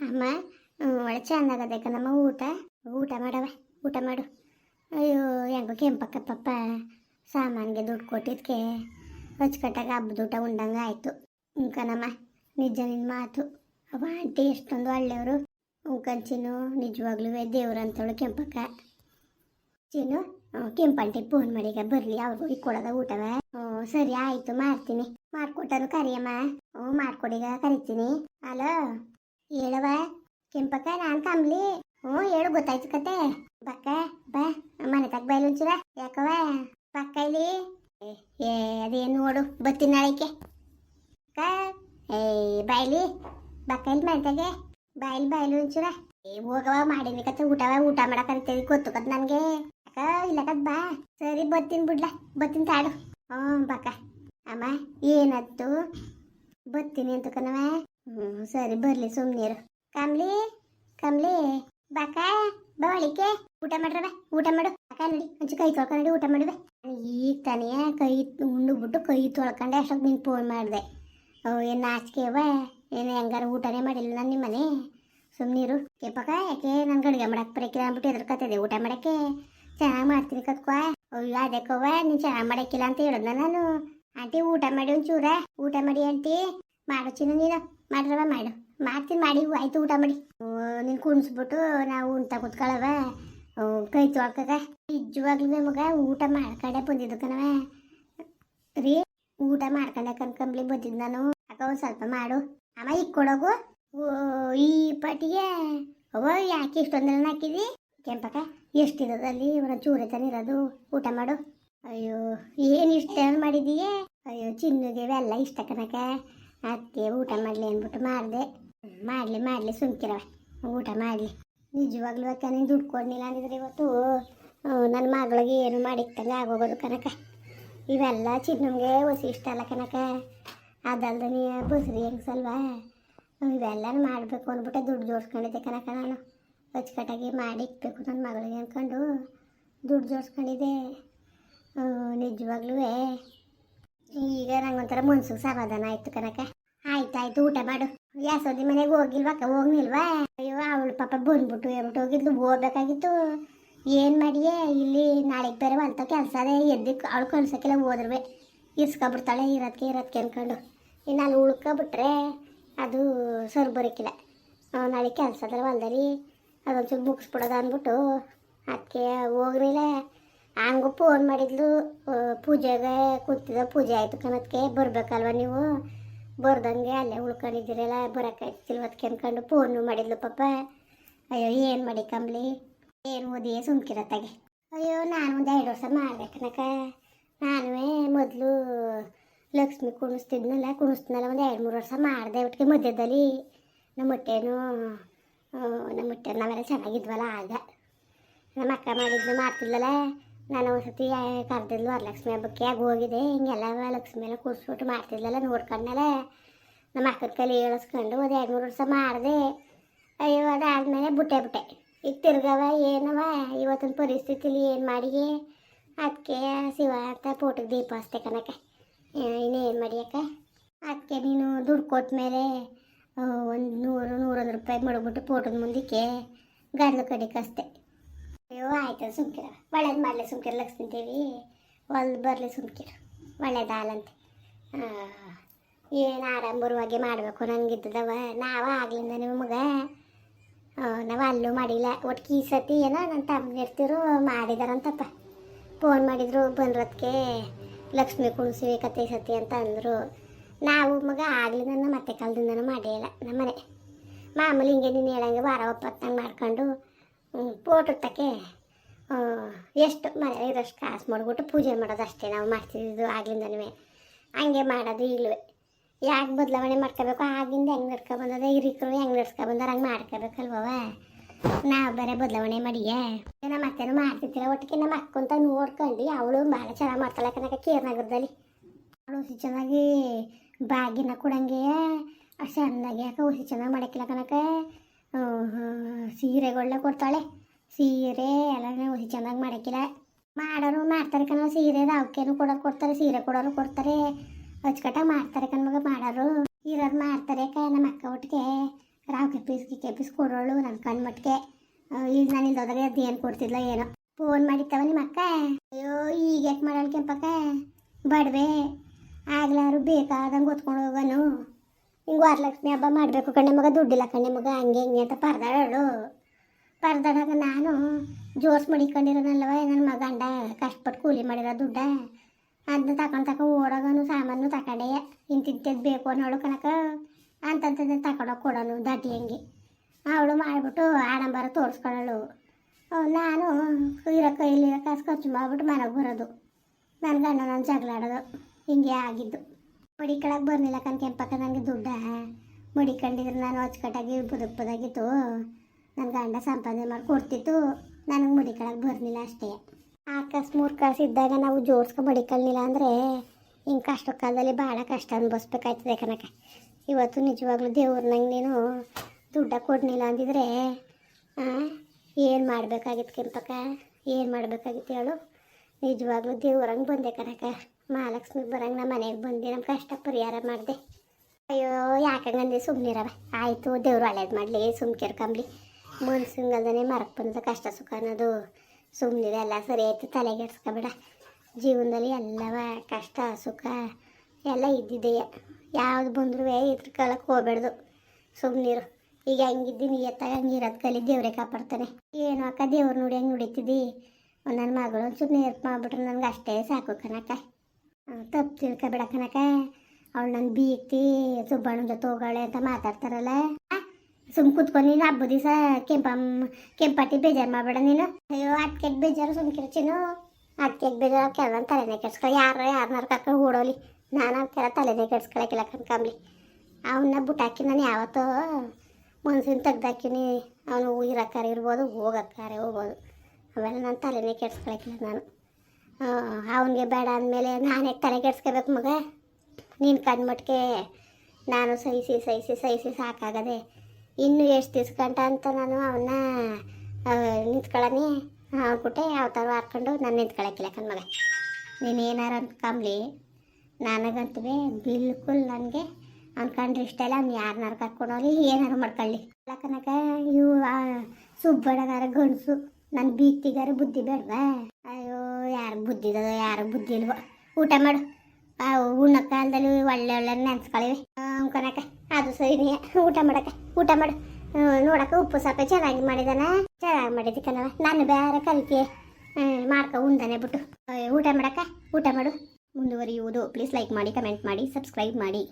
ಅಮ್ಮ ಒಳ್ಳೆ ಕಣಮ್ಮ, ಊಟ ಊಟ ಮಾಡವ ಊಟ ಮಾಡು. ಅಯ್ಯೋ, ಹೆಂಗೋ ಕೆಂಪಕ್ಕ ಪಪ್ಪ, ಸಾಮಾನಿಗೆ ದುಡ್ಡು ಕೊಟ್ಟಿದ್ಕೆ ಹಚ್ಕಟ್ಟಾಗ ಹಬ್ಬದ ಊಟ ಉಂಡಂಗೆ ಆಯಿತು. ಉಂಕನಮ್ಮ ನಿಜ ನಿನ್ನ ಮಾತು. ಅವ ಆಂಟಿ ಎಷ್ಟೊಂದು ಒಳ್ಳೆಯವರು. ಉಂಕಂಚಿನು ನಿಜವಾಗ್ಲೂ ದೇವ್ರು ಅಂತವಳು ಕೆಂಪಕ್ಕ. ಚಿನ್ನು ಕೆಂಪಂಟಿ ಫೋನ್ ಮಾಡೀಗ ಬರಲಿ ಅವ್ರಿಗೂ ಕೊಡೋದ ಊಟವ? ಹ್ಞೂ ಸರಿ, ಆಯಿತು, ಮಾಡ್ತೀನಿ. ಮಾಡ್ಕೊಟ್ಟನು ಕರಿಯಮ್ಮ. ಹ್ಞೂ ಮಾಡ್ಕೊಡೀಗ ಕರಿತೀನಿ. ಹಲೋ? ಹೇಳವ ಕೆಂಪಕ್ಕ ನಾನ್ ಕಮ್ಲಿ ಹ್ಞೂ ಹೇಳು ಗೊತ್ತಾಯ್ತು ಕತೆ. ಬಕ್ಕ ಬಾ ಮನೆ ತಗ ಬೈಲು ಒಂಚೂರ ಯಾಕವ ಪಕ್ಕ ಇಲ್ಲಿ. ಏ, ಅದೇನು ನೋಡು ಬತ್ತೀನಿ ನಾಳೆಗೆ. ಅಕ್ಕ ಏ ಬಾಯ್ಲಿ ಬಕ್ಕ ಇಲ್ಲಿ ಮನೆತಾಗೆ ಬಾಯ್ಲಿ ಬಾಯ್ಲು ಒಂಚೂರ ಏ ಹೋಗವ ಮಾಡಿನಿ ಕತೆ. ಊಟವ ಊಟ ಮಾಡಕ್ ಕರಿತೇವಿ ಗೊತ್ತು ಕತ್ ನನಗೆ. ಅಕ್ಕ ಇಲ್ಲ ಕತ್ ಬಾ. ಸರಿ ಬತ್ತಿನ ಬಿಡ್ಲ. ಬತ್ತಿನ ತಾಡು ಹ್ಞೂ ಬಕ್ಕ ಅಮ್ಮ ಏನತ್ತು ಬತ್ತೀನಿ ಅಂತ ಕಣವ ಹ್ಞೂ ಸರಿ ಬರಲಿ ಸುಮ್ಮನೀರು ಕಮ್ಲಿ ಕಮ್ಲಿ, ಬಾಕ ಬಳಿಕೆ ಊಟ ಮಾಡ್ರವ ಊಟ ಮಾಡು. ಅಕ್ಕ ನೋಡಿ ಒಂಚು ಕೈ ತೊಳ್ಕೊಂಡು ಊಟ ಮಾಡುವೆ ಈಗ ತಾನೇ ಕೈ ಉಂಡುಬಿಟ್ಟು ಕೈ ತೊಳ್ಕೊಂಡೆ, ಅಷ್ಟೊತ್ತು ನೀನು ಫೋನ್ ಮಾಡಿದೆ. ಏನು ನಾಚಿಕೆ ಅವ ಏನು ಹೆಂಗಾರ ಊಟನೇ ಮಾಡಿಲ್ಲ ನಾನು ನಿಮ್ಮನೆ. ಸುಮ್ನೀರು. ಕೆಪ್ಪಕ್ಕ ಯಾಕೆ ನನ್ಗೆ ಅಡುಗೆ ಮಾಡಕ್ಕೆ ಬರಕಿಲ್ಲ ಅಂದ್ಬಿಟ್ಟು ಎದುರ್ಕತ್ತದೆ. ಊಟ ಮಾಡಕ್ಕೆ? ಚೆನ್ನಾಗಿ ಮಾಡ್ತೀನಿ ಕತ್ಕೋ ಅಯ್ಯೋ ಅದಕ್ಕವ ನೀನು ಚೆನ್ನಾಗಿ ಮಾಡಕ್ಕಿಲ್ಲ ಅಂತ ಹೇಳಿದ್ನ ನಾನು. ಆಂಟಿ, ಊಟ ಮಾಡಿ ಒಂಚೂರ. ಊಟ ಮಾಡಿ, ಆಂಟಿ. ಮಾಡು ಚಿನ್ನ ನೀನು? ಮಾಡ್ರವ ಮಾಡು. ಮಾಡ್ತೀನಿ ಮಾಡಿ ಆಯ್ತು ಊಟ ಮಾಡಿ. ನೀನು ಕುಣಿಸ್ಬಿಟ್ಟು ನಾವು ಉಂಟ ಕುತ್ಕೊಳ್ಳವ ಕೈ ತೊಳ್ಕಕ. ನಿಜವಾಗ್ಲೂ ಮಗ ಊಟ ಮಾಡ್ಕೊಂಡೆ ಬಂದಿದ್ದು ಕಣವ ರೀ ಊಟ ಮಾಡ್ಕೊಂಡೆ ಕನ್ಕಂಬ್ಲಿ ಬಂದಿದ್ದು ನಾನು. ಅಕ್ಕ ಒಂದು ಸ್ವಲ್ಪ ಮಾಡು. ಅಮ್ಮ ಈಗ ಕೊಡೋಗು? ಓ, ಈ ಪಾಟಿಗೆ ಅವ ಯಾಕೆ ಇಷ್ಟೊಂದೆಲ್ಲ ಹಾಕಿದಿ? ಕೆಂಪಕ್ಕ ಎಷ್ಟಿರೋದಲ್ಲಿ ಒಂದು ಚೂರೆ ತಾನೆ ಇರೋದು. ಊಟ ಮಾಡು. ಅಯ್ಯೋ ಏನು ಇಷ್ಟ ಮಾಡಿದೀಯೇ? ಅಯ್ಯೋ ಚಿನ್ನದೇವೆ ಇವೆಲ್ಲ ಇಷ್ಟ ಕನಕ ಅದಕ್ಕೆ ಊಟ ಮಾಡಲಿ ಅಂದ್ಬಿಟ್ಟು ಮಾಡಿದೆ. ಮಾಡಲಿ ಮಾಡಲಿ ಸುಮ್ಕಿರವ ಊಟ ಮಾಡಲಿ. ನಿಜವಾಗ್ಲೂ ಅಕ್ಕ ನೀನು ದುಡ್ಡು ಕೊಡಲಿಲ್ಲ ಅಂದಿದ್ರೆ ಇವತ್ತು ನನ್ನ ಮಗಳಿಗೆ ಏನು ಮಾಡಿಕ್ತಂಗೆ ಆಗೋಗೋದು ಕನಕ ಇವೆಲ್ಲ ಚಿನ್ನಮ್ಗೆ ಹೊಸಿ ಇಷ್ಟ ಅಲ್ಲ ಕನಕ ಅದಲ್ದ ನೀ ಬಸ್ರಿ ಹೆಂಗ್ಸಲ್ವಾ ಇವೆಲ್ಲನೂ ಮಾಡಬೇಕು ಅಂದ್ಬಿಟ್ಟೆ ದುಡ್ಡು ಜೋಡಿಸ್ಕೊಂಡಿದ್ದೆ ಕನಕ ನಾನು. ಅಚ್ಚುಕಟ್ಟಾಗಿ ಮಾಡಿಕ್ಬೇಕು ನನ್ನ ಮಗಳಿಗೆ ಅಂದ್ಕೊಂಡು ದುಡ್ಡು ಜೋಡಿಸ್ಕೊಂಡಿದ್ದೆ. ನಿಜವಾಗ್ಲೂ ಈಗ ನಂಗೊಂಥರ ಮನ್ಸಿಗೆ ಸಮಾಧಾನ ಆಯ್ತು ಕನಕ ಆಯ್ತಾಯ್ತು ಊಟ ಮಾಡು. ಯಾಸೋದಿ ಮನೆಗೆ ಹೋಗಿಲ್ವಕ್ಕ ಹೋಗ್ನಿಲ್ವಾ ಅಯ್ಯೋ, ಅವಳು ಪಾಪ ಬಂದ್ಬಿಟ್ಟು ಎಂಬಿಟ್ಟು ಹೋಗಿದ್ಲು. ಹೋಗ್ಬೇಕಾಗಿತ್ತು. ಏನು ಮಾಡಿಯೇ? ಇಲ್ಲಿ ನಾಳೆಗೆ ಬೇರೆ ಅಂತ ಕೆಲಸ ಅದೇ. ಎದ್ದಕ್ಕೆ ಅವಳು ಕಳ್ಸೋಕ್ಕೆಲ್ಲ ಹೋದ್ರವೆ. ಇಸ್ಕೊಬಿಡ್ತಾಳೆ ಇರೋದಕ್ಕೆ ಇರೋದಕ್ಕೆ ಅನ್ಕೊಂಡು. ಇನ್ನು ಅಲ್ಲಿ ಉಳ್ಕೊಬಿಟ್ರೆ ಅದು ಸರ್ ಬರೋಕ್ಕಿಲ್ಲ ನಾಳೆ ಕೆಲಸ ಅದಲ್ಲ ಹೊಲ್ದಲ್ಲಿ ಅದೊಂಚೂರು ಬಿಡೋದು ಅಂದ್ಬಿಟ್ಟು ಅದಕ್ಕೆ ಹೋಗ್ರಿಲ್ಲ ಹಂಗೂ ಫೋನ್ ಮಾಡಿದ್ಲು ಪೂಜೆಗೆ ಕೂತಿದ ಪೂಜೆ ಆಯಿತು ಕಣದಕ್ಕೆ ಬರ್ಬೇಕಲ್ವ ನೀವು? ಬರ್ದಂಗೆ ಅಲ್ಲೇ ಉಳ್ಕೊಂಡಿದ್ದೀರಲ್ಲ ಬರೋಕ್ಕಾಯ್ತಿಲ್ವತ್ಕೆ ಅನ್ಕೊಂಡು ಫೋನು ಮಾಡಿದ್ಲು ಪಾಪ. ಅಯ್ಯೋ ಏನು ಮಾಡಿ ಕಂಬ್ಲಿ ಏನು ಓದಿ ಸುಮ್ಕಿರತ್ತಾಗೆ ಅಯ್ಯೋ ನಾನು ಒಂದು ಎರಡು ವರ್ಷ ಮಾಡ್ಬೇಕನಕ ನಾನು ಮೊದಲು ಲಕ್ಷ್ಮಿ ಕುಣಿಸ್ತಿದ್ನಲ್ಲ ಕುಣಿಸ್ತಿನಲ್ಲ ಒಂದು ಎರಡು ಮೂರು ವರ್ಷ ಮಾಡಿದೆ. ಒಟ್ಟಿಗೆ ಮಧ್ಯದಲ್ಲಿ ನಮ್ಮ ಹೊಟ್ಟೆನೂ ಆ, ನಮ್ಮ ಹೊಟ್ಟೆ ನಾವೆಲ್ಲ ಚೆನ್ನಾಗಿದ್ವಲ್ಲ ಆಗ. ನಮ್ಮ ಅಕ್ಕ ಮಾಡಿದ್ಲು ಮಾಡ್ತಿದ್ಲಲ್ಲ. ನಾನು ಒಂದ್ಸತಿ ಕರೆದಿದ್ಲು ವರಲಕ್ಷ್ಮಿ ಹಬ್ಬಕ್ಕೆ. ಆಗ ಹೋಗಿದೆ ಹಿಂಗೆಲ್ಲ ಲಕ್ಷ್ಮಿ ಎಲ್ಲ ಕೂರಿಸ್ಬಿಟ್ಟು ಮಾಡ್ತಿದ್ಲಲ್ಲ ನೋಡ್ಕೊಂಡ್ಮೇಲೆ ನಮ್ಮ ಅಕ್ಕನ ಕಲಿ ಹೇಳಿಸ್ಕೊಂಡು ಒಂದು ಎರಡು ಮೂರು ವರ್ಷ ಮಾಡಿದೆ. ಅಯ್ಯೋ, ಅದಾದ್ಮೇಲೆ ಬಿಟ್ಟೆ ಬಿಟ್ಟೆ. ಈಗ ತಿರ್ಗವ, ಏನವ? ಇವತ್ತಿನ ಪರಿಸ್ಥಿತಿಲಿ ಏನು ಮಾಡಿ ಅದಕ್ಕೆ ಶಿವ ಅಂತ ಫೋಟೋ ದೀಪ ಹಚ್ತೆ ಕಣಕ್ಕೆ ಇನ್ನೇನು ಮಾಡಿಯಕ್ಕ ಅದಕ್ಕೆ ನೀನು ದುಡ್ಡು ಕೊಟ್ಟ ಮೇಲೆ ಒಂದು ನೂರು, ನೂರೊಂದು ರೂಪಾಯಿ ಮಡಗ್ಬಿಟ್ಟು ಪೋಟದ ಮುಂದಕ್ಕೆ ಗಾಡಲು ಕಡೆ ಕಸ್ತೆ ಅಯ್ಯೋ, ಆಯ್ತು, ಸುಮ್ಕಿರ. ಒಳ್ಳೇದು ಮಾಡಲಿ, ಸುಮ್ಕಿರ, ಲಕ್ಷ್ಮೀ ದೇವಿ. ಹೊಲ್ದು ಬರಲಿ, ಸುಮ್ಕಿರ. ಒಳ್ಳೇದಾಲಂತೆ ಏನು ಆಡಂಬರವಾಗಿ ಮಾಡಬೇಕು ನಂಗಿದ್ದದವ? ನಾವು ಆಗ್ಲಿಂದ ನಿಮಗೆ. ನಾವು ಅಲ್ಲೂ ಮಾಡಿಲ್ಲ. ಒಟ್ಟು ಈ ಸತಿ ಏನೋ ನನ್ನ ತಮ್ಮನಿರ್ತಿರು ಮಾಡಿದಾರಂತಪ್ಪ. ಫೋನ್ ಮಾಡಿದ್ರು ಬಂದ್ರದಕ್ಕೆ ಲಕ್ಷ್ಮಿ ಕುಣಿಸಿ ಕತೆ ಸತಿ ಅಂತ ಅಂದರು. ನಾವು ಮಗ ಆಗ್ಲಿಂದ ಮತ್ತೆ ಕಾಲದಿಂದನೂ ಮಾಡಿಲ್ಲ ನಮ್ಮನೆ. ಮಾಮೂಲಿ ಹಿಂಗೆ ನೀನು ಹೇಳಂಗೆ ವಾರ ಒಪ್ಪತ್ತಂಗೆ ಮಾಡ್ಕೊಂಡು ಫೋಟೋ ತಕ್ಕೆ ಎಷ್ಟು ಮನೆ ಇರೋಷ್ಟು ಕಾಸು ಮಾಡ್ಬಿಟ್ಟು ಪೂಜೆ ಮಾಡೋದು ಅಷ್ಟೇ ನಾವು ಮಾಡ್ತಿದ್ದು ಆಗ್ಲಿಂದನೂ ಹಂಗೆ ಮಾಡೋದು ಇಲ್ವೇ ಯಾಕೆ ಬದಲಾವಣೆ ಮಾಡ್ಕೋಬೇಕು? ಆಗಿಂದ ಹೆಂಗೆ ನಡ್ಕೊಬಂದದ ಹಿರಿಕರು ಹೆಂಗೆ ನಡ್ಸ್ಕೊಬಂದಾರ ಹಂಗೆ ಮಾಡ್ಕೋಬೇಕಲ್ವವ ನಾವು ಬೇರೆ ಬದಲಾವಣೆ ಮಾಡಿಯೇ? ನಮ್ಮ ಅತ್ತೆನೂ ಮಾಡ್ತಿರ್ತೀರ? ಒಟ್ಟಿಗೆ ನಮ್ಮ ಅಕ್ಕಂತ ನೋಡ್ಕೊಂಡು ಅವಳು ಭಾಳ ಚೆನ್ನಾಗಿ ಮಾಡ್ತಾಳೆ ಯಾಕಂದ್ರೆ ಕೇರ್ನಗರದಲ್ಲಿ. ಅವಳು ಹುಸಿ ಚೆನ್ನಾಗಿ ಬಾಗಿನ ಕೊಡಂಗೆ ಚೆನ್ನಾಗಿ ಯಾಕೆ ಹುಸಿ ಚೆನ್ನಾಗಿ ಮಾಡಕ್ಕಿಲ್ಲ ಕನಕ ಸೀರೆಗಳನ್ನ ಕೊಡ್ತಾಳೆ. ಸೀರೆ ಎಲ್ಲ ಚೆನ್ನಾಗಿ ಮಾಡಕ್ಕಿಲ್ಲ ಮಾಡೋರು ಮಾಡ್ತಾರೆ ಕಣ ಸೀರೆ. ಅವಕ್ಕೇನು ಕೊಡೋರು ಕೊಡ್ತಾರೆ, ಸೀರೆ ಕೊಡೋರು ಕೊಡ್ತಾರೆ. ಅಚ್ಚುಕಟ್ಟಾಗಿ ಮಾಡ್ತಾರೆ ಕಣ್ಮಗ ಮಾಡೋರು. ಇರೋರು ಮಾಡ್ತಾರೆ ಕ ನಮ್ಮ ಅಕ್ಕ ಒಟ್ಟಿಗೆ. ರಾವ್ಕೆ ಪೀಸ್ ಪೀಸ್ ಕೊಡೋಳು ನನ್ನ ಕಣ್ಮಟ್ಟಿಗೆ ಈಗ ನಾನು ಇಲ್ದೋದಾಗ ಅದು ಏನು ಕೊಡ್ತಿದ್ಲ ಏನೋ. ಫೋನ್ ಮಾಡಿತ್ತವ ನಿಮ್ಮ ಅಕ್ಕ? ಅಯ್ಯೋ, ಈಗ ಯಾಕೆ ಮಾಡೋಣ ಕೆಂಪಕ್ಕ? ಬಡವೆ. ಆಗ್ಲಾರು ಬೇಕಾದಂಗೆ ಹೊತ್ಕೊಂಡು ಹೋಗೋನು. ಹಿಂಗೆ ವರಲಕ್ಷ್ಮಿ ಹಬ್ಬ ಮಾಡಬೇಕು ಕಣ್ಣೆ ಮಗ, ದುಡ್ಡಿಲ್ಲ ಕಣ್ಣೆ ಮಗ, ಹಂಗೆ ಹಿಂಗೆ ಅಂತ ಪರ್ದಾಡೋಳು. ಪರ್ದಾಡಾಗ ನಾನು ಜೋರ್ಸ್ ಮಡಿಕೊಂಡಿರೋನಲ್ವ, ನನ್ನ ಮಗ ಗಂಡ ಕಷ್ಟಪಟ್ಟು ಕೂಲಿ ಮಾಡಿರೋ ದುಡ್ಡ. ಅದನ್ನ ತಗೊಂಡು ತಗೊಂಡು ಓಡೋಗನು, ಸಾಮಾನು ತಗೊಂಡೆ ಇಂತಿಂತದ್ದು ಬೇಕು ಅನ್ನೋಳು ಕನಕ. ಅಂತಂತದ್ದು ತಗೊಂಡೋಗಿ ಕೊಡೋನು ದಡ್ಡಿ ಹಂಗೆ. ಅವಳು ಮಾಡಿಬಿಟ್ಟು ಆಡಂಬರ ತೋರಿಸ್ಕೊಳ್ಳೋಳು ನಾನು ಇರೋ ಕೈಲಿ ಕಾಸು ಖರ್ಚು ಮಾಡಿಬಿಟ್ಟು ಮನೆಗೆ ಬರೋದು. ನನ್ನ ಗಂಡ ನಾನು ಜಗಳಾಡೋದು ಹಿಂಗೆ ಆಗಿದ್ದು. ಮಡಿಕಳಕ್ಕೆ ಬರ್ಲಿಲ್ಲ ಕಣ್ ಕೆಂಪಕ್ಕ, ನನಗೆ ದುಡ್ಡ. ಮಡಿಕೊಂಡಿದ್ರೆ ನಾನು ಅಚ್ಚುಕಟ್ಟಾಗಿ ಬದುಕ್ಬೋದಾಗಿತ್ತು ನನ್ನ ಗಂಡ ಸಂಪಾದನೆ ಮಾಡಿ ಕೊಡ್ತಿತ್ತು. ನನಗೆ ಮಡಿಕಳಕ್ಕೆ ಬರ್ಲಿಲ್ಲ ಅಷ್ಟೇ. ಆ ಕಾಸು ಮೂರು ಕಾಸು ಇದ್ದಾಗ ನಾವು ಜೋಡ್ಸ್ಕೊ ಮಡಿಕೊಳ್ಳಿಲ್ಲ ಅಂದರೆ ಹಿಂಗೆ ಕಷ್ಟ ಕಾಲದಲ್ಲಿ ಭಾಳ ಕಷ್ಟ ಅನುಭವಿಸ್ಬೇಕಾಯ್ತದೆ ಕನಕ ಇವತ್ತು ನಿಜವಾಗ್ಲೂ ದೇವ್ರ ನಂಗೆ ನೀನು ದುಡ್ಡ ಕೊಡ್ಲಿಲ್ಲ ಅಂದಿದ್ರೆ ಏನು ಮಾಡಬೇಕಾಗಿತ್ತು ಕೆಂಪಕ್ಕ? ಏನು ಮಾಡಬೇಕಾಗಿತ್ತು ಹೇಳು? ನಿಜವಾಗ್ಲೂ ದೇವ್ರಂಗೆ ಬಂದೆ ಕನಕ ಮಹಾಲಕ್ಷ್ಮಿ ಬರಂಗ ನಮ್ಮ ಮನೆಗೆ ಬಂದು ನಮ್ಮ ಕಷ್ಟ ಪರಿಹಾರ ಮಾಡಿದೆ. ಅಯ್ಯೋ, ಯಾಕಂಗಂದೆ ಸುಮ್ಮನಿರವ ಆಯಿತು, ದೇವ್ರು ಒಳ್ಳೇದು ಮಾಡಲಿ ಸುಮ್ಕಿರ್ಕಂಬ್ಲಿ ಮನ್ಸಂಗಲ್ದೇ ಮರಕ್ಕೆ ಬಂದ ಕಷ್ಟ ಸುಖ ಅನ್ನೋದು ಸುಮ್ಮನಿದೆ ಎಲ್ಲ, ಸರಿ ಆಯ್ತು ತಲೆಗೆಡ್ಸ್ಕೊಬೇಡ ಜೀವನದಲ್ಲಿ ಎಲ್ಲವ ಕಷ್ಟ, ಸುಖ ಎಲ್ಲ ಇದ್ದಿದ್ದೆಯ ಯಾವ್ದು ಬಂದ್ರೂ ಇದ್ರ ಕಾಲಕ್ಕೆ ಹೋಗ್ಬೇಡ್ದು. ಸುಮ್ಮನಿರು ಈಗ ಹೆಂಗಿದ್ದೀನಿ ಎತ್ತಾಗ ಇರೋದು ಕಲಿ ದೇವರೇ ಕಾಪಾಡ್ತಾನೆ. ಏನು ಅಕ್ಕ, ದೇವ್ರು ನೋಡಿ ಹೆಂಗೆ ನುಡಿತಿದ್ದಿ ನನ್ನ ಮಗಳು ಸುಮ್ಮನೆ ನೇರ್ಪ್ ಮಾಡ್ಬಿಟ್ರೆ ನನಗೆ ಅಷ್ಟೇ ಸಾಕು ಕನಕ ತಪ್ಪು ತಿಳ್ಕೊಬೇಡ ಕನಕ ಅವಳು ನನ್ನ ಬೀಗ್ತಿ ಸುಬ್ಬಣ್ಣ ಜೊತೆ ಹೋಗಾಳೆ ಅಂತ ಮಾತಾಡ್ತಾರಲ್ಲ. ಸುಮ್ ಕೂತ್ಕೊಂಡು ನೀನು ಹಬ್ಬ ದಿವಸ ಕೆಂಪಮ್ಮ ಕೆಂಪಾಟಿ ಬೇಜಾರು ಮಾಡಬೇಡ ನೀನು. ಅಯ್ಯೋ ಅದಕ್ಕೆ ಬೇಜಾರು ಸುಮ್ಕಿರ್ಚಿನು ಅದಕ್ಕೆ ಬೇಜಾರು ಕೆಲವೊಂದು ತಲೆನೇ ಕೆಡ್ಸ್ಕೊಳ್ಳಿ ಯಾರು ಯಾರನ್ನಾರು ಕರ್ಕೊಂಡು ಓಡೋಲಿ. ನಾನು ಕೆಲ ತಲೆನೇ ಕೆಡ್ಸ್ಕೊಳಕಿಲ್ಲ ಕನ್ಕಂಬ್ಲಿ ಅವನ್ನ ಬುಟ್ಟಾಕಿ ನಾನು ಯಾವತ್ತೋ ಮನ್ಸಿನ ತೆಗ್ದಾಕಿನಿ. ಅವನು ಇರಕ್ಕಾರ ಇರ್ಬೋದು, ಹೋಗಕ್ಕಾರೆ ಹೋಗ್ಬೋದು. ಅವೆಲ್ಲ ನಾನು ತಲೆನೇ ಕೆಡ್ಸ್ಕೊಳಕ್ಕಿಲ್ಲ ನಾನು. ಅವನಿಗೆ ಬೇಡ ಅಂದಮೇಲೆ ನಾನೇ ತಲೆ ಕೆಡ್ಸ್ಕೋಬೇಕು ಮಗ. ನೀನು ಕಣ್ಮಟ್ಟಿಗೆ ನಾನು ಸಹಿಸಿ ಸಹಿಸಿ ಸಹಿಸಿ ಸಾಕಾಗದೆ ಇನ್ನು ಎಷ್ಟು ದಿವ್ಸ ಗಂಟ ಅಂತ ನಾನು ಅವನ್ನ ನಿಂತ್ಕೊಳ್ಳನಿ. ಹಾಕ್ಬಿಟ್ಟೆ ಯಾವ ಥರ ಹಾಕ್ಕೊಂಡು ನಾನು ನಿಂತ್ಕೊಳ್ಳಕ್ಕಿಲ್ಲ ಕಣ್ ಮಗ ನೀನು ಏನಾರ ಅಂದ್ಕೊಂಬ್ಲಿ ನನಗಂತೂ ಬಿಲ್ಕುಲ್ ನನಗೆ ಅನ್ಕೊಂಡ್ರೆ ಇಷ್ಟ ಇಲ್ಲ. ಅವ್ನು ಯಾರನ್ನಾರು ಕರ್ಕೊಂಡೋಗಿ ಏನಾರು ಮಾಡ್ಕೊಳ್ಳಿ. ಯಾಕನಕ ಕನಕ ಇವು ಸುಬ್ಬಡಗಾರ ಗಂಡಸು. ನನ್ನ ಬೀಗ್ತಿಗಾರ ಬುದ್ಧಿ ಬೇಡವಾ? ಯಾರು ಬುದ್ಧಿ ಇದ್ದದೋ ಯಾರು ಬುದ್ಧಿ ಇಲ್ವೋ. ಊಟ ಮಾಡು. ಉಣ್ಣ ಕಾಲದಲ್ಲಿ ಒಳ್ಳೆ ಒಳ್ಳೆ ನೆನ್ಸ್ಕೊಳ್ಳಿವಿ ಕನಕ ಅದು ಸರಿ ಊಟ ಮಾಡಕ್ಕೆ, ಊಟ ಮಾಡು. ನೋಡಕ ಉಪ್ಪು ಸಪ್ಪೆ ಚೆನ್ನಾಗಿ ಮಾಡಿದಾನ. ಚೆನ್ನಾಗಿ ಮಾಡಿದ ಕಣವ ನಾನು ಬೇರೆ ಕಲಿಕೆ ಮಾಡ್ಕೊ ಉಂಡನೆ ಬಿಟ್ಟು. ಊಟ ಮಾಡಕ್ಕೆ, ಊಟ ಮಾಡು. ಮುಂದುವರಿಯುವುದು. ಪ್ಲೀಸ್ ಲೈಕ್ ಮಾಡಿ ಕಮೆಂಟ್ ಮಾಡಿ ಸಬ್ಸ್ಕ್ರೈಬ್ ಮಾಡಿ.